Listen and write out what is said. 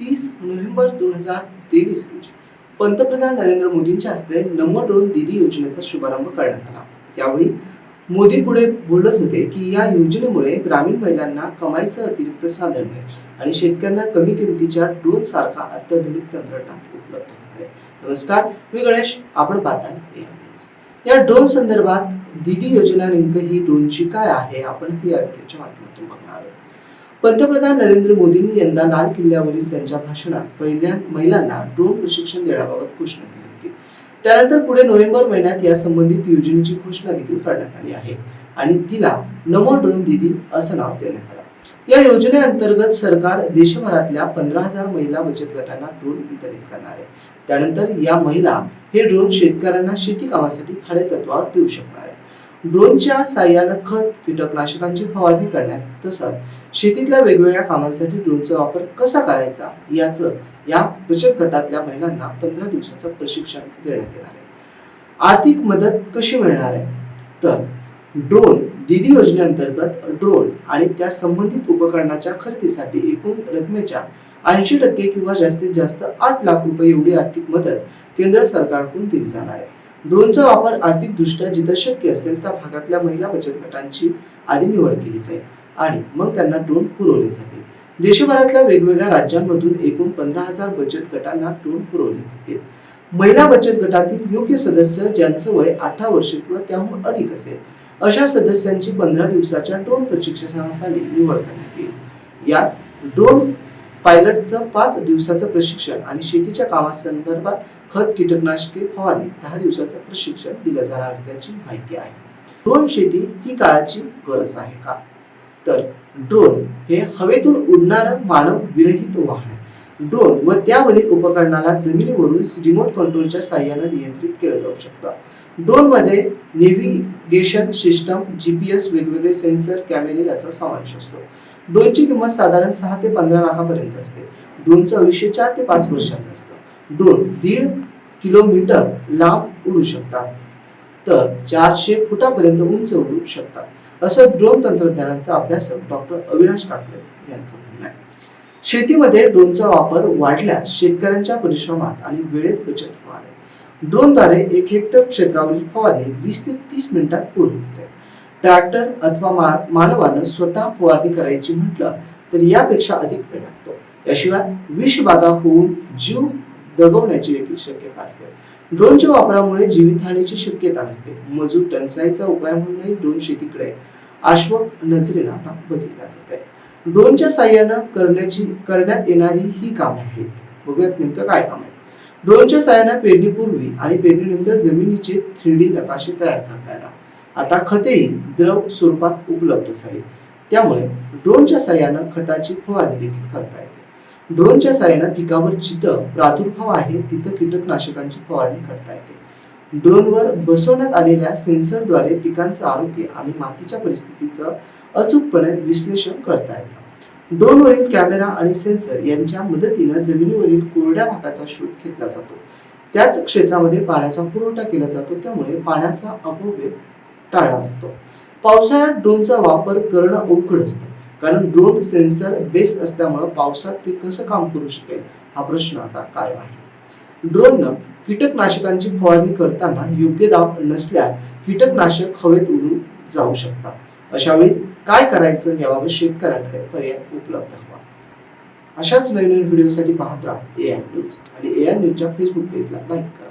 तीस नोव्हेंबर दोन हजार तेवीस रोजी पंतप्रधान नरेंद्र मोदींच्या हस्ते नमो ड्रोन दिदी योजनेचा शुभारंभ करण्यात आला. त्यावेळी मोदी पुढे बोलत होते की या योजनेमुळे ग्रामीण महिलांना कमाईचं अतिरिक्त साधन मिळेल आणि शेतकऱ्यांना कमी किमतीच्या ड्रोन सारखा अत्याधुनिक तंत्रज्ञान उपलब्ध होणार आहे. नमस्कार मी गणेश. आपण पाहताय या ड्रोन संदर्भात दिदी योजना नेमकं ही ड्रोनची काय आहे? आपण ही या व्हिडिओच्या माध्यमातून बघणार आहोत. पंतप्रधान नरेंद्र मोदींनी यंदा लाल किल्ल्यावरील त्यांच्या भाषणात पहिल्या महिलांना ड्रोन प्रशिक्षण देण्याबाबत घोषणा केली होती. त्यानंतर पुढे नोव्हेंबर महिन्यात या संबंधित योजनेची घोषणा देखील करण्यात आली आहे आणि तिला नमो ड्रोन दिदी असं नाव देण्यात आलं. या योजनेअंतर्गत सरकार देशभरातल्या पंधरा हजार महिला बचत गटांना ड्रोन वितरित करणार आहे. त्यानंतर या महिला हे ड्रोन शेतकऱ्यांना शेती कामासाठी खाडे तत्वावर देऊ शकणार ड्रोनच्या साह्यानं खत कीटकनाशकांची फवारणी करण्यात तसंच शेतीतल्या वेगवेगळ्या कामांसाठी ड्रोनचा वापर कसा करायचा याचं या बचत गटातल्या महिलांना पंधरा दिवसाचं प्रशिक्षण देण्यात येणार आहे. आर्थिक मदत कशी मिळणार आहे? तर ड्रोन दिदी योजनेअंतर्गत ड्रोन आणि त्या संबंधित उपकरणाच्या खरेदीसाठी एकूण रकमेच्या ऐंशी टक्के किंवा जास्तीत जास्त आठ लाख रुपये एवढी आर्थिक मदत केंद्र सरकारकडून दिली जाणार आहे. ड्रोनचा वापर आर्थिकदृष्ट्या जिथं शक्य असेल त्या भागातल्या महिला बचत गटांची आधी निवड केली जाईल आणि मग त्यांना ड्रोन पुरवले जातील. देशभरातल्या वेगवेगळ्या राज्यांमधून एकूण पंधरा हजार बचत गटांना ड्रोन पुरवले जातील महिला बचत गटातील योग्य सदस्य ज्यांचं वय अठरा वर्ष किंवा त्याहून अधिक असेल अशा सदस्यांची पंधरा दिवसाच्या ड्रोन प्रशिक्षणासाठी निवड करण्यात येईल. यात ड्रोन पायलटचं पाच दिवसाचं प्रशिक्षण आणि शेतीच्या कामासंदर्भात खत कीटकनाशके फवारणी दहा दिवसाचं प्रशिक्षण दिलं जाणार असल्याची माहिती आहे. ड्रोन शेती ही काळाची गरज आहे का? तर ड्रोन हे हवेतून उडणारं मानव विरहित वाहन ड्रोन व त्यावरील उपकरणाला जमिनीवरून रिमोट कंट्रोलच्या सहाय्याने नियंत्रित केलं जाऊ शकतं. ड्रोनमध्ये नेव्हिगेशन सिस्टम जीपीएस वेगवेगळे सेन्सर कॅमेरे याचा समावेश असतो. ड्रोनची किंमत साधारण सहा ते पंधरा लाखापर्यंत असते. ड्रोनचं आयुष्य चार ते पाच वर्षाचं असतं. ड्रोन दीड किलोमीटर लांब उडू शकतात. तर चारशे फुटापर्यंत उंच उडू शकतात. असं ड्रोन तंत्रज्ञानाचा अभ्यासक डॉक्टर अविनाश काकडे यांचं म्हणणं आहे. शेतीमध्ये ड्रोनचा वापर वाढल्यास शेतकऱ्यांच्या परिश्रमात आणि वेळेत बचत होणार आहे. ड्रोनद्वारे एक हेक्टर क्षेत्रावरील फवारणी वीस ते तीस मिनिटात पूर्ण होते. ट्रॅक्टर अथवा मानवानं स्वतः फवारणी करायची म्हटलं तर यापेक्षा अधिक वेळ लागतो याशिवाय विषबाधा होऊन जीव दगवण्याची देखील शक्यता असते. ड्रोनच्या वापरामुळे जीवितहानीची शक्यता नसते. मजूर टंचाईचा उपाय म्हणूनही ड्रोन शेतीकडे आश्वक नजरेनं आता बघितला जात आहे. ड्रोनच्या साह्यानं करण्याची करण्यात येणारी ही कामं आहेत. बघूयात नेमकं काय काम आहे ड्रोनच्या साह्यानं पेरणीपूर्वी आणि पेरणीनंतर जमिनीचे थ्री डी नकाशे तयार करता येणार आता खतेही द्रव स्वरूपात उपलब्ध झाली. त्यामुळे ड्रोनच्या साह्यानं खताची फवारणी देखील करता येते. ड्रोनच्या साह्यानं पिकावर जिथं प्रादुर्भाव आहे तिथं कीटकनाशकांची फवारणी करता येते. ड्रोनवर बसवण्यात आलेल्या सेन्सरद्वारे पिकांचं आरोग्य आणि मातीच्या परिस्थितीचं अचूकपणे विश्लेषण करता येतं. ड्रोनवरील कॅमेरा आणि सेन्सर यांच्या मदतीनं जमिनीवरील कोरड्या भागाचा शोध घेतला जातो. त्याच क्षेत्रामध्ये पाण्याचा पुरवठा केला जातो त्यामुळे पाण्याचा अपव्यय टाळला जातो पावसाळ्यात ड्रोनचा वापर करणं अवघड असतं. कारण ड्रोन सेन्सर बेस असल्यामुळं पावसात ते कसं काम करू शकेल? हा प्रश्न आता कायम आहे. ड्रोननं कीटकनाशकांची फवारणी करताना योग्य दाब नसल्यास कीटकनाशक हवेत उडून जाऊ शकतात. अशा वेळी काय करायचं याबाबत शेतकऱ्यांकडे पर्याय उपलब्ध हवा. अशाच नवीन नवीन व्हिडिओसाठी पाहत राहा ए आय न्यूज आणि ए आय न्यूजच्या फेसबुक पेजला लाईक करा.